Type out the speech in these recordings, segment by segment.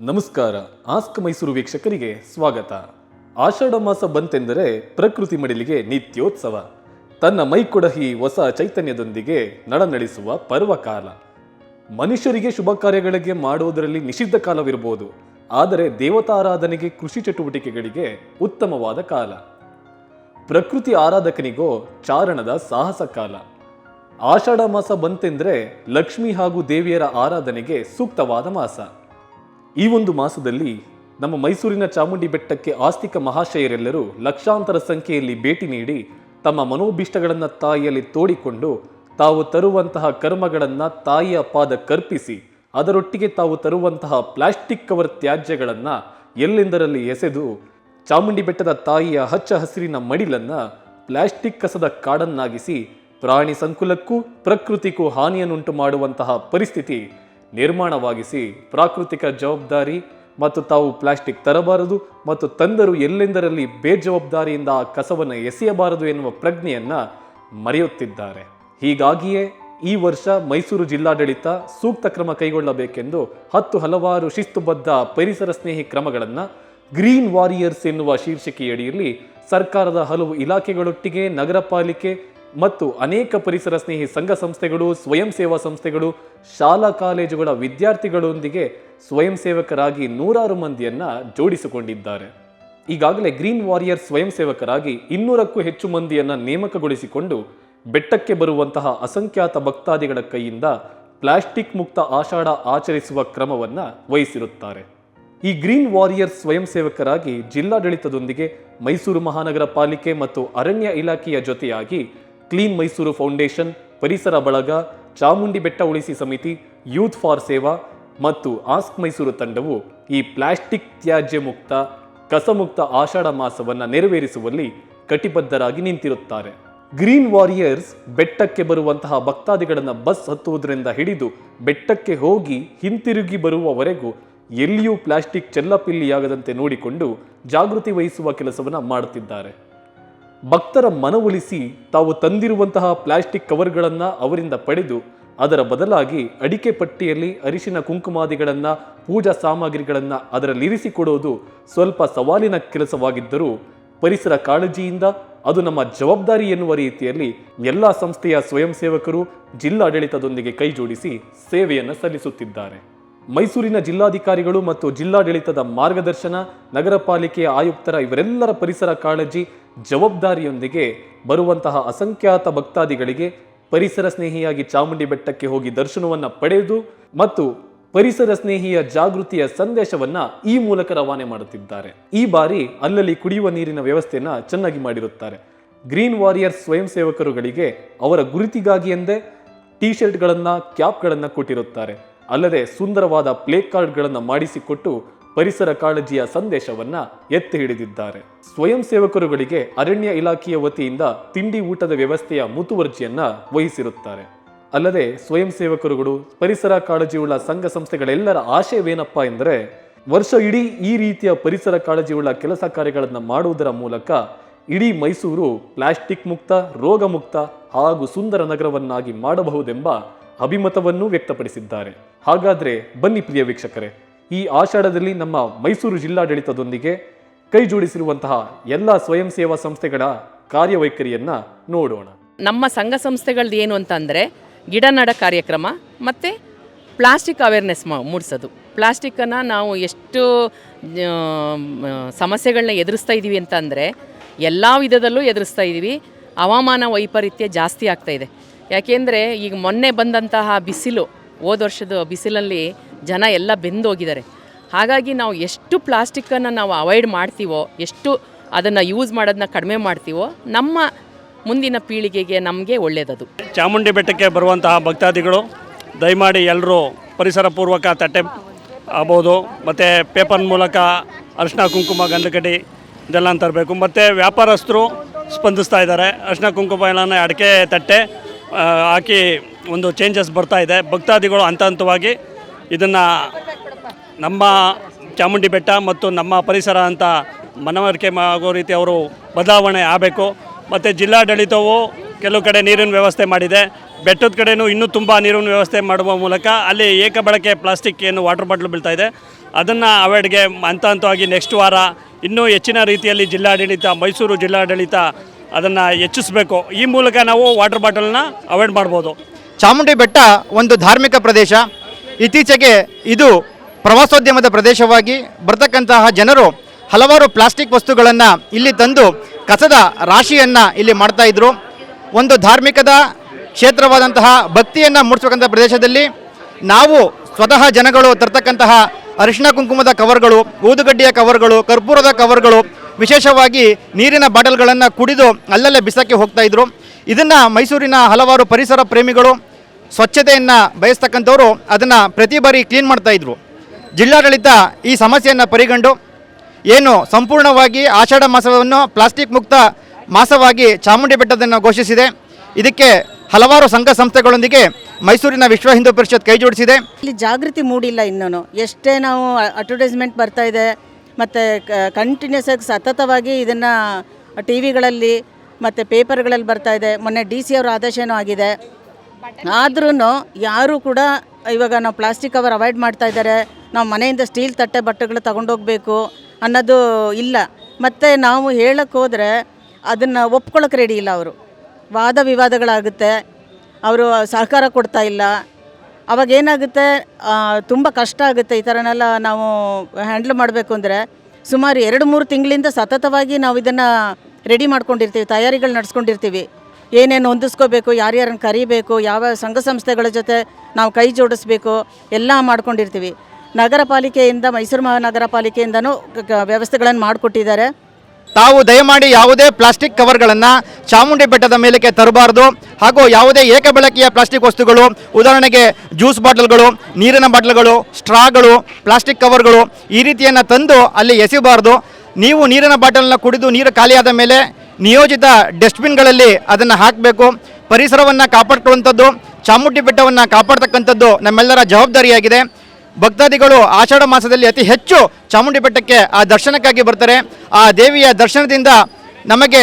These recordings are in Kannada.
ನಮಸ್ಕಾರ, ಆಸ್ಕ್ ಮೈಸೂರು ವೀಕ್ಷಕರಿಗೆ ಸ್ವಾಗತ. ಆಷಾಢ ಮಾಸ ಬಂತೆಂದರೆ ಪ್ರಕೃತಿ ಮಡಿಲಿಗೆ ನಿತ್ಯೋತ್ಸವ. ತನ್ನ ಮೈಕೊಡಹಿ ಹೊಸ ಚೈತನ್ಯದೊಂದಿಗೆ ನಡನಡಿಸುವ ಪರ್ವಕಾಲ ಮನುಷ್ಯರಿಗೆ ಶುಭ ಕಾರ್ಯಗಳಿಗೆ ಮಾಡುವುದರಲ್ಲಿ ನಿಷಿದ್ಧ ಕಾಲವಿರಬಹುದು. ಆದರೆ ದೇವತಾರಾಧನೆಗೆ ಕೃಷಿ ಚಟುವಟಿಕೆಗಳಿಗೆ ಉತ್ತಮವಾದ ಕಾಲ. ಪ್ರಕೃತಿ ಆರಾಧಕನಿಗೋ ಚಾರಣದ ಸಾಹಸ ಕಾಲ. ಆಷಾಢ ಮಾಸ ಬಂತೆಂದರೆ ಲಕ್ಷ್ಮಿ ಹಾಗೂ ದೇವಿಯರ ಆರಾಧನೆಗೆ ಸೂಕ್ತವಾದ ಮಾಸ. ಈ ಒಂದು ಮಾಸದಲ್ಲಿ ನಮ್ಮ ಮೈಸೂರಿನ ಚಾಮುಂಡಿ ಬೆಟ್ಟಕ್ಕೆ ಆಸ್ತಿಕ ಮಹಾಶಯರೆಲ್ಲರೂ ಲಕ್ಷಾಂತರ ಸಂಖ್ಯೆಯಲ್ಲಿ ಭೇಟಿ ನೀಡಿ ತಮ್ಮ ಮನೋಭೀಷ್ಟಗಳನ್ನು ತಾಯಿಯಲ್ಲಿ ತೋಡಿಕೊಂಡು ತಾವು ತರುವಂತಹ ಕರ್ಮಗಳನ್ನು ತಾಯಿಯ ಪಾದ ಕರ್ಪಿಸಿ, ಅದರೊಟ್ಟಿಗೆ ತಾವು ತರುವಂತಹ ಪ್ಲಾಸ್ಟಿಕ್ ಕವರ್ ತ್ಯಾಜ್ಯಗಳನ್ನು ಎಲ್ಲೆಂದರಲ್ಲಿ ಎಸೆದು ಚಾಮುಂಡಿ ಬೆಟ್ಟದ ತಾಯಿಯ ಹಚ್ಚ ಹಸಿರಿನ ಮಡಿಲನ್ನು ಪ್ಲಾಸ್ಟಿಕ್ ಕಸದ ಕಾಡನ್ನಾಗಿಸಿ ಪ್ರಾಣಿ ಸಂಕುಲಕ್ಕೂ ಪ್ರಕೃತಿಗೂ ಹಾನಿಯನ್ನುಂಟು ಮಾಡುವಂತಹ ಪರಿಸ್ಥಿತಿ ನಿರ್ಮಾಣವಾಗಿಸಿ ಪ್ರಾಕೃತಿಕ ಜವಾಬ್ದಾರಿ ಮತ್ತು ತಾವು ಪ್ಲಾಸ್ಟಿಕ್ ತರಬಾರದು ಮತ್ತು ತಂದರು ಎಲ್ಲೆಂದರಲ್ಲಿ ಬೇಜವಾಬ್ದಾರಿಯಿಂದ ಆ ಕಸವನ್ನು ಎಸೆಯಬಾರದು ಎನ್ನುವ ಪ್ರಜ್ಞೆಯನ್ನ ಮರೆಯುತ್ತಿದ್ದಾರೆ. ಹೀಗಾಗಿಯೇ ಈ ವರ್ಷ ಮೈಸೂರು ಜಿಲ್ಲಾಡಳಿತ ಸೂಕ್ತ ಕ್ರಮ ಕೈಗೊಳ್ಳಬೇಕೆಂದು ಹತ್ತು ಹಲವಾರು ಶಿಸ್ತುಬದ್ಧ ಪರಿಸರ ಸ್ನೇಹಿ ಕ್ರಮಗಳನ್ನು ಗ್ರೀನ್ ವಾರಿಯರ್ಸ್ ಎನ್ನುವ ಶೀರ್ಷಿಕೆಯಡಿಯಲ್ಲಿ ಸರ್ಕಾರದ ಹಲವು ಇಲಾಖೆಗಳೊಟ್ಟಿಗೆ ನಗರ ಪಾಲಿಕೆ ಮತ್ತು ಅನೇಕ ಪರಿಸರ ಸ್ನೇಹಿ ಸಂಘ ಸಂಸ್ಥೆಗಳು, ಸ್ವಯಂ ಸೇವಾ ಸಂಸ್ಥೆಗಳು, ಶಾಲಾ ಕಾಲೇಜುಗಳ ವಿದ್ಯಾರ್ಥಿಗಳೊಂದಿಗೆ ಸ್ವಯಂ ಸೇವಕರಾಗಿ ನೂರಾರು ಮಂದಿಯನ್ನ ಜೋಡಿಸಿಕೊಂಡಿದ್ದಾರೆ. ಈಗಾಗಲೇ ಗ್ರೀನ್ ವಾರಿಯರ್ ಸ್ವಯಂ ಸೇವಕರಾಗಿ ಇನ್ನೂರಕ್ಕೂ ಹೆಚ್ಚು ಮಂದಿಯನ್ನ ನೇಮಕಗೊಳಿಸಿಕೊಂಡು ಬೆಟ್ಟಕ್ಕೆ ಬರುವಂತಹ ಅಸಂಖ್ಯಾತ ಭಕ್ತಾದಿಗಳ ಕೈಯಿಂದ ಪ್ಲಾಸ್ಟಿಕ್ ಮುಕ್ತ ಆಷಾಢ ಆಚರಿಸುವ ಕ್ರಮವನ್ನ ವಹಿಸಿರುತ್ತಾರೆ. ಈ ಗ್ರೀನ್ ವಾರಿಯರ್ ಸ್ವಯಂ ಸೇವಕರಾಗಿ ಜಿಲ್ಲಾಡಳಿತದೊಂದಿಗೆ ಮೈಸೂರು ಮಹಾನಗರ ಪಾಲಿಕೆ ಮತ್ತು ಅರಣ್ಯ ಇಲಾಖೆಯ ಜೊತೆಯಾಗಿ ಕ್ಲೀನ್ ಮೈಸೂರು ಫೌಂಡೇಶನ್, ಪರಿಸರ ಬಳಗ, ಚಾಮುಂಡಿ ಬೆಟ್ಟ ಉಳಿಸಿ ಸಮಿತಿ, ಯೂತ್ ಫಾರ್ ಸೇವಾ ಮತ್ತು ಆಸ್ಕ್ ಮೈಸೂರು ತಂಡವು ಈ ಪ್ಲಾಸ್ಟಿಕ್ ತ್ಯಾಜ್ಯ ಮುಕ್ತ, ಕಸಮುಕ್ತ ಆಷಾಢ ಮಾಸವನ್ನು ನೆರವೇರಿಸುವಲ್ಲಿ ಕಟಿಬದ್ಧರಾಗಿ ನಿಂತಿರುತ್ತಾರೆ. ಗ್ರೀನ್ ವಾರಿಯರ್ಸ್ ಬೆಟ್ಟಕ್ಕೆ ಬರುವಂತಹ ಭಕ್ತಾದಿಗಳನ್ನು ಬಸ್ ಹತ್ತುವುದರಿಂದ ಹಿಡಿದು ಬೆಟ್ಟಕ್ಕೆ ಹೋಗಿ ಹಿಂತಿರುಗಿ ಬರುವವರೆಗೂ ಎಲ್ಲಿಯೂ ಪ್ಲಾಸ್ಟಿಕ್ ಚೆಲ್ಲಪಿಲ್ಲಿಯಾಗದಂತೆ ನೋಡಿಕೊಂಡು ಜಾಗೃತಿ ವಹಿಸುವ ಕೆಲಸವನ್ನು ಮಾಡುತ್ತಿದ್ದಾರೆ ಭಕ್ತರ ಮನವೊಲಿಸಿ ತಾವು ತಂದಿರುವಂತಹ ಪ್ಲಾಸ್ಟಿಕ್ ಕವರ್ಗಳನ್ನು ಅವರಿಂದ ಪಡೆದು ಅದರ ಬದಲಾಗಿ ಅಡಿಕೆ ಪಟ್ಟಿಯಲ್ಲಿ ಅರಿಶಿನ ಕುಂಕುಮಾದಿಗಳನ್ನು, ಪೂಜಾ ಸಾಮಗ್ರಿಗಳನ್ನು ಅದರಲ್ಲಿ ಇರಿಸಿಕೊಡೋದು ಸ್ವಲ್ಪ ಸವಾಲಿನ ಕೆಲಸವಾಗಿದ್ದರೂ ಪರಿಸರ ಕಾಳಜಿಯಿಂದ ಅದು ನಮ್ಮ ಜವಾಬ್ದಾರಿ ಎನ್ನುವ ರೀತಿಯಲ್ಲಿ ಎಲ್ಲ ಸಂಸ್ಥೆಯ ಸ್ವಯಂ ಸೇವಕರು ಜಿಲ್ಲಾಡಳಿತದೊಂದಿಗೆ ಕೈಜೋಡಿಸಿ ಸೇವೆಯನ್ನು ಸಲ್ಲಿಸುತ್ತಿದ್ದಾರೆ. ಮೈಸೂರಿನ ಜಿಲ್ಲಾಧಿಕಾರಿಗಳು ಮತ್ತು ಜಿಲ್ಲಾಡಳಿತದ ಮಾರ್ಗದರ್ಶನ ನಗರ ಪಾಲಿಕೆಯ ಆಯುಕ್ತರ ಇವರೆಲ್ಲರ ಪರಿಸರ ಕಾಳಜಿ ಜವಾಬ್ದಾರಿಯೊಂದಿಗೆ ಬರುವಂತಹ ಅಸಂಖ್ಯಾತ ಭಕ್ತಾದಿಗಳಿಗೆ ಪರಿಸರ ಸ್ನೇಹಿಯಾಗಿ ಚಾಮುಂಡಿ ಬೆಟ್ಟಕ್ಕೆ ಹೋಗಿ ದರ್ಶನವನ್ನು ಪಡೆದು ಮತ್ತು ಪರಿಸರ ಸ್ನೇಹಿಯ ಜಾಗೃತಿಯ ಸಂದೇಶವನ್ನ ಈ ಮೂಲಕ ರವಾನೆ ಮಾಡುತ್ತಿದ್ದಾರೆ. ಈ ಬಾರಿ ಅಲ್ಲಲ್ಲಿ ಕುಡಿಯುವ ನೀರಿನ ವ್ಯವಸ್ಥೆಯನ್ನ ಚೆನ್ನಾಗಿ ಮಾಡಿರುತ್ತಾರೆ. ಗ್ರೀನ್ ವಾರಿಯರ್ ಸ್ವಯಂ ಸೇವಕರುಗಳಿಗೆ ಅವರ ಗುರುತಿಗಾಗಿ ಎಂದೇ ಟಿ ಶರ್ಟ್ಗಳನ್ನ ಕ್ಯಾಪ್ಗಳನ್ನ ಕೊಟ್ಟಿರುತ್ತಾರೆ. ಅಲ್ಲದೆ ಸುಂದರವಾದ ಪ್ಲೇ ಕಾರ್ಡ್ಗಳನ್ನು ಮಾಡಿಸಿಕೊಟ್ಟು ಪರಿಸರ ಕಾಳಜಿಯ ಸಂದೇಶವನ್ನ ಎತ್ತಿ ಹಿಡಿದಿದ್ದಾರೆ. ಸ್ವಯಂ ಸೇವಕರುಗಳಿಗೆ ಅರಣ್ಯ ಇಲಾಖೆಯ ವತಿಯಿಂದ ತಿಂಡಿ ಊಟದ ವ್ಯವಸ್ಥೆಯ ಮುತುವರ್ಜಿಯನ್ನ ವಹಿಸಿರುತ್ತಾರೆ. ಅಲ್ಲದೆ ಸ್ವಯಂ ಸೇವಕರುಗಳು, ಪರಿಸರ ಕಾಳಜಿಯುಳ್ಳ ಸಂಘ ಸಂಸ್ಥೆಗಳೆಲ್ಲರ ಆಶಯವೇನಪ್ಪ ಎಂದರೆ, ವರ್ಷ ಇಡೀ ಈ ರೀತಿಯ ಪರಿಸರ ಕಾಳಜಿಯುಳ್ಳ ಕೆಲಸ ಕಾರ್ಯಗಳನ್ನು ಮಾಡುವುದರ ಮೂಲಕ ಇಡೀ ಮೈಸೂರು ಪ್ಲಾಸ್ಟಿಕ್ ಮುಕ್ತ, ರೋಗ ಮುಕ್ತ ಹಾಗೂ ಸುಂದರ ನಗರವನ್ನಾಗಿ ಮಾಡಬಹುದೆಂಬ ಅಭಿಮತವನ್ನು ವ್ಯಕ್ತಪಡಿಸಿದ್ದಾರೆ. ಹಾಗಾದ್ರೆ ಬನ್ನಿ ಪ್ರಿಯ ವೀಕ್ಷಕರೇ ಈ ಆಷಾಢದಲ್ಲಿ ನಮ್ಮ ಮೈಸೂರು ಜಿಲ್ಲಾಡಳಿತದೊಂದಿಗೆ ಕೈ ಜೋಡಿಸಿರುವಂತಹ ಎಲ್ಲ ಸ್ವಯಂ ಸೇವಾ ಸಂಸ್ಥೆಗಳ ಕಾರ್ಯವೈಖರಿಯನ್ನ ನೋಡೋಣ. ನಮ್ಮ ಸಂಘ ಸಂಸ್ಥೆಗಳದ್ದು ಏನು ಅಂತಂದರೆ ಗಿಡ ನಡ ಕಾರ್ಯಕ್ರಮ ಮತ್ತು ಪ್ಲಾಸ್ಟಿಕ್ ಅವೇರ್ನೆಸ್ ಮೂಡಿಸೋದು. ಪ್ಲಾಸ್ಟಿಕ್ಕನ್ನು ನಾವು ಎಷ್ಟು ಸಮಸ್ಯೆಗಳನ್ನ ಎದುರಿಸ್ತಾ ಇದ್ದೀವಿ ಅಂತಂದರೆ ಎಲ್ಲ ವಿಧದಲ್ಲೂ ಎದುರಿಸ್ತಾ ಇದ್ದೀವಿ ಹವಾಮಾನ ವೈಪರೀತ್ಯ ಜಾಸ್ತಿ ಆಗ್ತಾ ಇದೆ. ಯಾಕೆಂದರೆ ಈಗ ಮೊನ್ನೆ ಬಂದಂತಹ ಬಿಸಿಲು, ಹೋದ ವರ್ಷದ ಬಿಸಿಲಲ್ಲಿ ಜನ ಎಲ್ಲ ಬೆಂದೋಗಿದ್ದಾರೆ. ಹಾಗಾಗಿ ನಾವು ಎಷ್ಟು ಪ್ಲಾಸ್ಟಿಕ್ಕನ್ನು ನಾವು ಅವಾಯ್ಡ್ ಮಾಡ್ತೀವೋ, ಎಷ್ಟು ಅದನ್ನು ಯೂಸ್ ಮಾಡೋದನ್ನ ಕಡಿಮೆ ಮಾಡ್ತೀವೋ, ನಮ್ಮ ಮುಂದಿನ ಪೀಳಿಗೆಗೆ ನಮಗೆ ಒಳ್ಳೆಯದದು ಚಾಮುಂಡಿ ಬೆಟ್ಟಕ್ಕೆ ಬರುವಂತಹ ಭಕ್ತಾದಿಗಳು, ದಯಮಾಡಿ ಎಲ್ಲರೂ ಪರಿಸರ ಪೂರ್ವಕ ತಟ್ಟೆ ಆಗ್ಬೋದು ಮತ್ತು ಪೇಪರ್ ಮೂಲಕ ಅರಿಶಿನ ಕುಂಕುಮ ಗಂಧಕಡ್ಡಿ ಇದೆಲ್ಲ ತರಬೇಕು. ಮತ್ತು ವ್ಯಾಪಾರಸ್ಥರು ಸ್ಪಂದಿಸ್ತಾ ಇದ್ದಾರೆ. ಅರಿಶಿನ ಕುಂಕುಮ ಎಲ್ಲ ಅಡಿಕೆ ತಟ್ಟೆ ಹಾಕಿ ಒಂದು ಚೇಂಜಸ್ ಬರ್ತಾ ಇದೆ. ಭಕ್ತಾದಿಗಳು ಹಂತ ಹಂತವಾಗಿ ಇದನ್ನು ನಮ್ಮ ಚಾಮುಂಡಿ ಬೆಟ್ಟ ಮತ್ತು ನಮ್ಮ ಪರಿಸರ ಅಂತ ಮನವರಿಕೆ ಆಗೋ ರೀತಿ ಅವರು ಬದಲಾವಣೆ ಆಗಬೇಕು. ಮತ್ತು ಜಿಲ್ಲಾಡಳಿತವು ಕೆಲವು ಕಡೆ ನೀರಿನ ವ್ಯವಸ್ಥೆ ಮಾಡಿದೆ. ಬೆಟ್ಟದ ಕಡೆಯೂ ಇನ್ನೂ ತುಂಬ ನೀರಿನ ವ್ಯವಸ್ಥೆ ಮಾಡುವ ಮೂಲಕ ಅಲ್ಲಿ ಏಕ ಬಳಕೆ ಪ್ಲಾಸ್ಟಿಕ್ ಏನು ವಾಟರ್ ಬಾಟ್ಲ್ ಬೀಳ್ತಾ ಇದೆ. ಅದನ್ನು ಅವಾಯ್ಡ್ಗೆ ಹಂತ ಹಂತವಾಗಿ ನೆಕ್ಸ್ಟ್ ವಾರ ಇನ್ನೂ ಹೆಚ್ಚಿನ ರೀತಿಯಲ್ಲಿ ಜಿಲ್ಲಾಡಳಿತ, ಮೈಸೂರು ಜಿಲ್ಲಾಡಳಿತ ಅದನ್ನು ಹೆಚ್ಚಿಸಬೇಕು. ಈ ಮೂಲಕ ನಾವು ವಾಟರ್ ಬಾಟಲ್ನ ಅವಾಯ್ಡ್ ಮಾಡ್ಬೋದು. ಚಾಮುಂಡಿ ಬೆಟ್ಟ ಒಂದು ಧಾರ್ಮಿಕ ಪ್ರದೇಶ. ಇತ್ತೀಚೆಗೆ ಇದು ಪ್ರವಾಸೋದ್ಯಮದ ಪ್ರದೇಶವಾಗಿ ಬರ್ತಕ್ಕಂತಹ ಜನರು ಹಲವಾರು ಪ್ಲಾಸ್ಟಿಕ್ ವಸ್ತುಗಳನ್ನು ಇಲ್ಲಿ ತಂದು ಕಸದ ರಾಶಿಯನ್ನು ಇಲ್ಲಿ ಮಾಡ್ತಾ ಇದ್ರು. ಒಂದು ಧಾರ್ಮಿಕದ ಕ್ಷೇತ್ರವಾದಂತಹ ಭಕ್ತಿಯನ್ನು ಮೂಡಿಸ್ತಕ್ಕಂಥ ಪ್ರದೇಶದಲ್ಲಿ ನಾವು ಸ್ವತಃ ಜನಗಳು ತರ್ತಕ್ಕಂತಹ ಅರಿಶಿನ ಕುಂಕುಮದ ಕವರ್ಗಳು, ಊದುಗಡ್ಡಿಯ ಕವರ್ಗಳು, ಕರ್ಪೂರದ ಕವರ್ಗಳು, ವಿಶೇಷವಾಗಿ ನೀರಿನ ಬಾಟಲ್ಗಳನ್ನು ಕುಡಿದು ಅಲ್ಲಲ್ಲೇ ಬಿಸಾಕಿ ಹೋಗ್ತಾ ಇದ್ರು. ಇದನ್ನು ಮೈಸೂರಿನ ಹಲವಾರು ಪರಿಸರ ಪ್ರೇಮಿಗಳು ಸ್ವಚ್ಛತೆಯನ್ನು ಬಯಸ್ತಕ್ಕಂಥವ್ರು ಅದನ್ನು ಪ್ರತಿ ಬಾರಿ ಕ್ಲೀನ್ ಮಾಡ್ತಾ ಇದ್ರು. ಜಿಲ್ಲಾಡಳಿತ ಈ ಸಮಸ್ಯೆಯನ್ನು ಪರಿಗಂಡು ಏನು ಸಂಪೂರ್ಣವಾಗಿ ಆಷಾಢ ಮಾಸವನ್ನು ಪ್ಲಾಸ್ಟಿಕ್ ಮುಕ್ತ ಮಾಸವಾಗಿ ಚಾಮುಂಡಿ ಬೆಟ್ಟದನ್ನು ಘೋಷಿಸಿದೆ. ಇದಕ್ಕೆ ಹಲವಾರು ಸಂಘ ಸಂಸ್ಥೆಗಳೊಂದಿಗೆ ಮೈಸೂರಿನ ವಿಶ್ವ ಹಿಂದೂ ಪರಿಷತ್ ಕೈ ಜೋಡಿಸಿದೆ. ಇಲ್ಲಿ ಜಾಗೃತಿ ಮೂಡಿಲ್ಲ ಇನ್ನೂ ಎಷ್ಟೇ ನಾವು ಅಡ್ವರ್ಟೈಸ್ಮೆಂಟ್ ಬರ್ತಾ ಇದೆ, ಮತ್ತು ಕಂಟಿನ್ಯೂಸ್ ಆಗಿ ಸತತವಾಗಿ ಇದನ್ನು ಟಿ ವಿಗಳಲ್ಲಿ ಮತ್ತು ಪೇಪರ್ಗಳಲ್ಲಿ ಬರ್ತಾ ಇದೆ. ಮೊನ್ನೆ ಡಿ ಸಿ ಅವರ ಆದೇಶನೂ ಆಗಿದೆ. ಆದ್ರೂ ಯಾರೂ ಕೂಡ ಇವಾಗ ನಾವು ಪ್ಲಾಸ್ಟಿಕ್ ಕವರ್ ಅವಾಯ್ಡ್ ಮಾಡ್ತಾ ಇದ್ದಾರೆ. ನಾವು ಮನೆಯಿಂದ ಸ್ಟೀಲ್ ತಟ್ಟೆ ಬಟ್ಟೆಗಳು ತಗೊಂಡೋಗ್ಬೇಕು ಅನ್ನೋದು ಇಲ್ಲ. ಮತ್ತು ನಾವು ಹೇಳಕ್ಕೆ ಹೋದರೆ ಅದನ್ನು ಒಪ್ಕೊಳ್ಳೋಕೆ ರೆಡಿ ಇಲ್ಲ ಅವರು. ವಾದ ವಿವಾದಗಳಾಗುತ್ತೆ. ಅವರು ಸಹಕಾರ ಕೊಡ್ತಾ ಇಲ್ಲ. ಅವಾಗ ಏನಾಗುತ್ತೆ? ತುಂಬ ಕಷ್ಟ ಆಗುತ್ತೆ ಈ ಥರನೆಲ್ಲ ನಾವು ಹ್ಯಾಂಡಲ್ ಮಾಡಬೇಕು ಅಂದರೆ ಸುಮಾರು ಎರಡು ಮೂರು ತಿಂಗಳಿಂದ ಸತತವಾಗಿ ನಾವು ಇದನ್ನು ರೆಡಿ ಮಾಡ್ಕೊಂಡಿರ್ತೀವಿ, ತಯಾರಿಗಳು ನಡೆಸ್ಕೊಂಡಿರ್ತೀವಿ. ಏನೇನು ಹೊಂದಿಸ್ಕೋಬೇಕು, ಯಾರ್ಯಾರನ್ನು ಕರಿಬೇಕು, ಯಾವ ಸಂಘ ಸಂಸ್ಥೆಗಳ ಜೊತೆ ನಾವು ಕೈ ಜೋಡಿಸ್ಬೇಕು, ಎಲ್ಲ ಮಾಡ್ಕೊಂಡಿರ್ತೀವಿ. ನಗರ ಪಾಲಿಕೆಯಿಂದ ಮೈಸೂರು ಮಹಾನಗರ ಪಾಲಿಕೆಯಿಂದನೂ ವ್ಯವಸ್ಥೆಗಳನ್ನು ಮಾಡಿಕೊಟ್ಟಿದ್ದಾರೆ. ತಾವು ದಯಮಾಡಿ ಯಾವುದೇ ಪ್ಲಾಸ್ಟಿಕ್ ಕವರ್ಗಳನ್ನು ಚಾಮುಂಡಿ ಬೆಟ್ಟದ ಮೇಲಕ್ಕೆ ತರಬಾರ್ದು. ಹಾಗೂ ಯಾವುದೇ ಏಕಬಳಕೆಯ ಪ್ಲಾಸ್ಟಿಕ್ ವಸ್ತುಗಳು, ಉದಾಹರಣೆಗೆ ಜ್ಯೂಸ್ ಬಾಟಲ್ಗಳು, ನೀರಿನ ಬಾಟಲ್ಗಳು, ಸ್ಟ್ರಾಗಳು, ಪ್ಲಾಸ್ಟಿಕ್ ಕವರ್ಗಳು ಈ ರೀತಿಯನ್ನು ತಂದು ಅಲ್ಲಿ ಎಸೆಯಬಾರ್ದು. ನೀವು ನೀರಿನ ಬಾಟಲ್ನ ಕುಡಿದು ನೀರು ಖಾಲಿಯಾದ ಮೇಲೆ ನಿಯೋಜಿತ ಡಸ್ಟ್ಬಿನ್ಗಳಲ್ಲಿ ಅದನ್ನು ಹಾಕಬೇಕು. ಪರಿಸರವನ್ನು ಕಾಪಾಡ್ಕೊಳ್ಳುವಂಥದ್ದು, ಚಾಮುಂಡಿ ಬೆಟ್ಟವನ್ನು ಕಾಪಾಡ್ತಕ್ಕಂಥದ್ದು ನಮ್ಮೆಲ್ಲರ ಜವಾಬ್ದಾರಿಯಾಗಿದೆ. ಭಕ್ತಾದಿಗಳು ಆಷಾಢ ಮಾಸದಲ್ಲಿ ಅತಿ ಹೆಚ್ಚು ಚಾಮುಂಡಿ ಬೆಟ್ಟಕ್ಕೆ ಆ ದರ್ಶನಕ್ಕಾಗಿ ಬರ್ತಾರೆ. ಆ ದೇವಿಯ ದರ್ಶನದಿಂದ ನಮಗೆ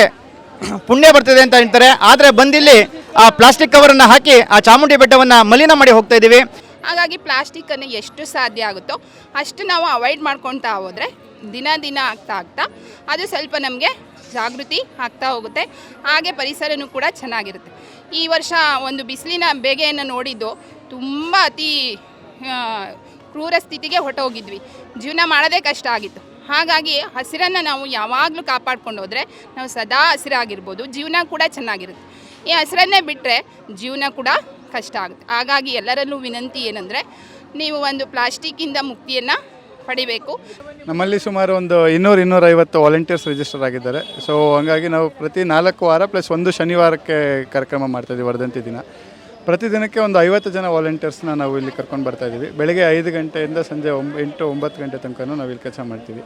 ಪುಣ್ಯ ಬರ್ತದೆ ಅಂತ ಹೇಳ್ತಾರೆ. ಆದರೆ ಬಂದಿಲ್ಲಿ ಆ ಪ್ಲಾಸ್ಟಿಕ್ ಕವರನ್ನು ಹಾಕಿ ಆ ಚಾಮುಂಡಿ ಬೆಟ್ಟವನ್ನು ಮಲಿನ ಮಾಡಿ ಹೋಗ್ತಾ ಇದ್ದೀವಿ. ಹಾಗಾಗಿ ಪ್ಲಾಸ್ಟಿಕ್ಕನ್ನು ಎಷ್ಟು ಸಾಧ್ಯ ಆಗುತ್ತೋ ಅಷ್ಟು ನಾವು ಅವಾಯ್ಡ್ ಮಾಡ್ಕೊತಾ ಹೋದರೆ ದಿನ ದಿನ ಆಗ್ತಾ ಆಗ್ತಾ ಅದು ಸ್ವಲ್ಪ ನಮಗೆ ಜಾಗೃತಿ ಆಗ್ತಾ ಹೋಗುತ್ತೆ. ಹಾಗೆ ಪರಿಸರನೂ ಕೂಡ ಚೆನ್ನಾಗಿರುತ್ತೆ. ಈ ವರ್ಷ ಒಂದು ಬಿಸಿಲಿನ ಬೇಗೆಯನ್ನು ನೋಡಿದ್ದು ತುಂಬ ಅತಿ ಕ್ರೂರ ಸ್ಥಿತಿಗೆ ಹೊರಟೋಗಿದ್ವಿ. ಜೀವನ ಮಾಡೋದೇ ಕಷ್ಟ ಆಗಿತ್ತು. ಹಾಗಾಗಿ ಹಸಿರನ್ನು ನಾವು ಯಾವಾಗಲೂ ಕಾಪಾಡ್ಕೊಂಡು ಹೋದರೆ ನಾವು ಸದಾ ಹಸಿರಾಗಿರ್ಬೋದು, ಜೀವನ ಕೂಡ ಚೆನ್ನಾಗಿರುತ್ತೆ. ಈ ಹಸಿರನ್ನೇ ಬಿಟ್ಟರೆ ಜೀವನ ಕೂಡ ಕಷ್ಟ ಆಗುತ್ತೆ. ಹಾಗಾಗಿ ಎಲ್ಲರಲ್ಲೂ ವಿನಂತಿ ಏನಂದರೆ, ನೀವು ಒಂದು ಪ್ಲಾಸ್ಟಿಕ್ಕಿಂದ ಮುಕ್ತಿಯನ್ನು ಪಡಿಬೇಕು. ನಮ್ಮಲ್ಲಿ ಸುಮಾರು ಒಂದು ಇನ್ನೂರು ಇನ್ನೂರೈವತ್ತು ವಾಲಂಟಿಯರ್ಸ್ ರಿಜಿಸ್ಟರ್ ಆಗಿದ್ದಾರೆ. ಸೊ ಹಂಗಾಗಿ ನಾವು ಪ್ರತಿ ನಾಲ್ಕು ವಾರ ಪ್ಲಸ್ ಒಂದು ಶನಿವಾರಕ್ಕೆ ಕಾರ್ಯಕ್ರಮ ಮಾಡ್ತಾಯಿದ್ದೀವಿ ವರ್ಧಂತಿ ದಿನ. ಪ್ರತಿದಿನಕ್ಕೆ ಒಂದು ಐವತ್ತು ಜನ ವಾಲಂಟಿಯರ್ಸ್ನ ನಾವು ಇಲ್ಲಿ ಕರ್ಕೊಂಡು ಬರ್ತಾ ಇದ್ದೀವಿ. ಬೆಳಗ್ಗೆ ಐದು ಗಂಟೆಯಿಂದ ಸಂಜೆ ಒಂಬ, ಎಂಟು ಒಂಬತ್ತು ಗಂಟೆ ತನಕ ನಾವು ಇಲ್ಲಿ ಕೆಲಸ ಮಾಡ್ತೀವಿ.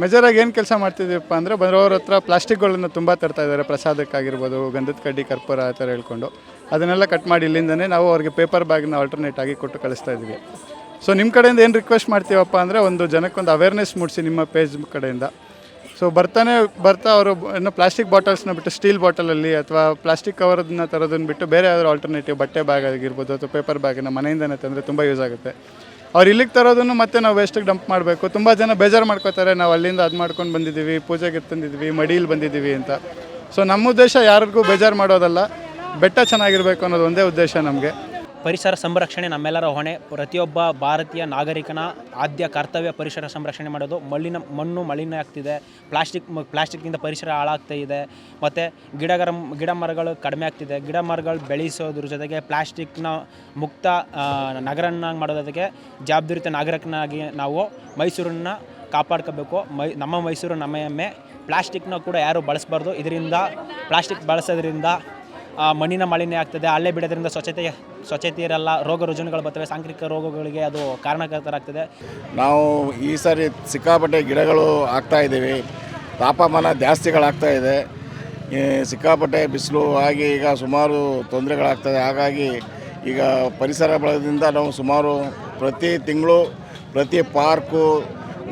ಮೇಜರಾಗಿ ಏನು ಕೆಲಸ ಮಾಡ್ತಿದ್ದೀವಪ್ಪ ಅಂದರೆ ಬರೋರ ಹತ್ರ ಪ್ಲಾಸ್ಟಿಕ್ಗಳನ್ನು ತುಂಬ ತರ್ತಾ ಇದ್ದಾರೆ. ಪ್ರಸಾದಕ್ಕಾಗಿರ್ಬೋದು, ಗಂಧದ ಕಡ್ಡಿ, ಕರ್ಪೂರ ಆ ಥರ ಹೇಳ್ಕೊಂಡು. ಅದನ್ನೆಲ್ಲ ಕಟ್ ಮಾಡಿ ಇಲ್ಲಿಂದನೇ ನಾವು ಅವ್ರಿಗೆ ಪೇಪರ್ ಬ್ಯಾಗ್ನ ಆಲ್ಟರ್ನೇಟ್ ಆಗಿ ಕೊಟ್ಟು ಕಳಿಸ್ತಾ ಇದ್ದೀವಿ. ಸೊ ನಿಮ್ಮ ಕಡೆಯಿಂದ ಏನು ರಿಕ್ವೆಸ್ಟ್ ಮಾಡ್ತೀವಪ್ಪ ಅಂದರೆ ಒಂದು ಜನಕ್ಕೊಂದು ಅವೇರ್ನೆಸ್ ಮೂಡಿಸಿ ನಿಮ್ಮ ಪೇಜ್ ಕಡೆಯಿಂದ. ಸೊ ಬರ್ತಾನೆ, ಬರ್ತಾ ಅವರು ಇನ್ನು ಪ್ಲಾಸ್ಟಿಕ್ ಬಾಟಲ್ಸ್ನ ಬಿಟ್ಟು ಸ್ಟೀಲ್ ಬಾಟಲಲ್ಲಿ ಅಥವಾ ಪ್ಲಾಸ್ಟಿಕ್ ಕವರ್ನ ತರೋದನ್ನ ಬಿಟ್ಟು ಬೇರೆ ಯಾವ್ದಾದ್ರು ಆಲ್ಟರ್ನೇಟಿವ್ ಬಟ್ಟೆ ಬ್ಯಾಗ್ ಆಗಿರ್ಬೋದು ಅಥವಾ ಪೇಪರ್ ಬ್ಯಾಗಿನ ಮನೆಯಿಂದನೇ ತಂದರೆ ತುಂಬ ಯೂಸ್ ಆಗುತ್ತೆ. ಅವ್ರು ಇಲ್ಲಿಗೆ ತರೋದನ್ನು ಮತ್ತೆ ನಾವು ವೇಸ್ಟಿಗೆ ಡಂಪ್ ಮಾಡಬೇಕು. ತುಂಬ ಜನ ಬೇಜಾರು ಮಾಡ್ಕೋತಾರೆ, ನಾವು ಅಲ್ಲಿಂದ ಅದು ಮಾಡ್ಕೊಂಡು ಬಂದಿದ್ದೀವಿ ಪೂಜೆಗೆ ತಂದಿದ್ದೀವಿ ಮಡಿಯಲ್ಲಿ ಬಂದಿದ್ದೀವಿ ಅಂತ. ಸೊ ನಮ್ಮ ಉದ್ದೇಶ ಯಾರಿಗೂ ಬೇಜಾರು ಮಾಡೋದಲ್ಲ, ಬೆಟ್ಟ ಚೆನ್ನಾಗಿರಬೇಕು ಅನ್ನೋದು ಒಂದೇ ಉದ್ದೇಶ ನಮಗೆ. ಪರಿಸರ ಸಂರಕ್ಷಣೆ ನಮ್ಮೆಲ್ಲರ ಹೊಣೆ. ಪ್ರತಿಯೊಬ್ಬ ಭಾರತೀಯ ನಾಗರಿಕನ ಆದ್ಯ ಕರ್ತವ್ಯ ಪರಿಸರ ಸಂರಕ್ಷಣೆ ಮಾಡೋದು. ಮಣ್ಣಿನ ಮಣ್ಣು ಮಲಿನ ಆಗ್ತಿದೆ ಪ್ಲಾಸ್ಟಿಕ್ ಪ್ಲಾಸ್ಟಿಕ್ನಿಂದ ಪರಿಸರ ಹಾಳಾಗ್ತಾ ಇದೆ. ಮತ್ತು ಗಿಡಗರ, ಗಿಡ ಮರಗಳು ಕಡಿಮೆ ಆಗ್ತಿದೆ. ಗಿಡ ಮರಗಳು ಬೆಳೆಸೋದ್ರ ಜೊತೆಗೆ ಪ್ಲಾಸ್ಟಿಕ್ನ ಮುಕ್ತ ನಗರನ್ನಾಗಿ ಮಾಡೋದಕ್ಕೆ ಜವಾಬ್ದಾರಿತ ನಾಗರಿಕನಾಗಿ ನಾವು ಮೈಸೂರನ್ನು ಕಾಪಾಡ್ಕೋಬೇಕು. ಮೈ, ನಮ್ಮ ಮೈಸೂರು ನಮ್ಮ ಎಮ್ಮೆ ಪ್ಲಾಸ್ಟಿಕ್ನ ಕೂಡ ಯಾರು ಬಳಸಬಾರ್ದು. ಇದರಿಂದ, ಪ್ಲಾಸ್ಟಿಕ್ ಬಳಸೋದ್ರಿಂದ ಮಣ್ಣಿನ ಮಾಲಿನ್ಯ ಆಗ್ತದೆ ಅಲ್ಲೇ ಬಿಡೋದ್ರಿಂದ ಸ್ವಚ್ಛತೆ ಸ್ವಚ್ಛತೆ ಇರಲ್ಲ, ರೋಗ ರುಜಿನಗಳು ಬರ್ತವೆ, ಸಾಂಕ್ರಾಮಿಕ ರೋಗಗಳಿಗೆ ಅದು ಕಾರಣಕರ್ತರಾಗ್ತದೆ. ನಾವು ಈ ಸಾರಿ ಸಿಕ್ಕಾಪಟ್ಟೆ ಗಿಡಗಳು ಆಗ್ತಾ ಇದ್ದೀವಿ, ತಾಪಮಾನ ಜಾಸ್ತಿಗಳಾಗ್ತಾ ಇದೆ. ಸಿಕ್ಕಾಪಟ್ಟೆ ಬಿಸಿಲು ಆಗಿ ಈಗ ಸುಮಾರು ತೊಂದರೆಗಳಾಗ್ತದೆ, ಹಾಗಾಗಿ ಈಗ ಪರಿಸರ ಬಳದಿಂದ ನಾವು ಸುಮಾರು ಪ್ರತಿ ತಿಂಗಳು, ಪ್ರತಿ ಪಾರ್ಕು,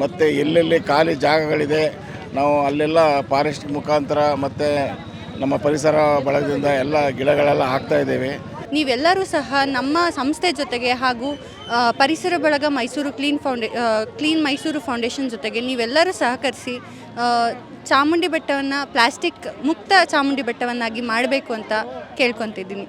ಮತ್ತು ಎಲ್ಲೆಲ್ಲಿ ಖಾಲಿ ಜಾಗಗಳಿದೆ, ನಾವು ಅಲ್ಲೆಲ್ಲ ಫಾರೆಸ್ಟ್ ಮುಖಾಂತರ ಮತ್ತು ನಮ್ಮ ಪರಿಸರ ಬಳಗದಿಂದ ಎಲ್ಲ ಗಿಡಗಳೆಲ್ಲ ಹಾಕ್ತಾ ಇದ್ದೇವೆ. ನೀವೆಲ್ಲರೂ ಸಹ ನಮ್ಮ ಸಂಸ್ಥೆ ಜೊತೆಗೆ ಹಾಗೂ ಪರಿಸರ ಬಳಗ Mysuru clean foundation clean Mysuru foundation ಜೊತೆಗೆ ನೀವೆಲ್ಲರೂ ಸಹಕರಿಸಿ ಚಾಮುಂಡಿ ಬೆಟ್ಟವನ್ನು, ಪ್ಲಾಸ್ಟಿಕ್ ಮುಕ್ತ ಚಾಮುಂಡಿ ಬೆಟ್ಟವನ್ನಾಗಿ ಮಾಡಬೇಕು ಅಂತ ಕೇಳ್ಕೊತಿದ್ದೀನಿ.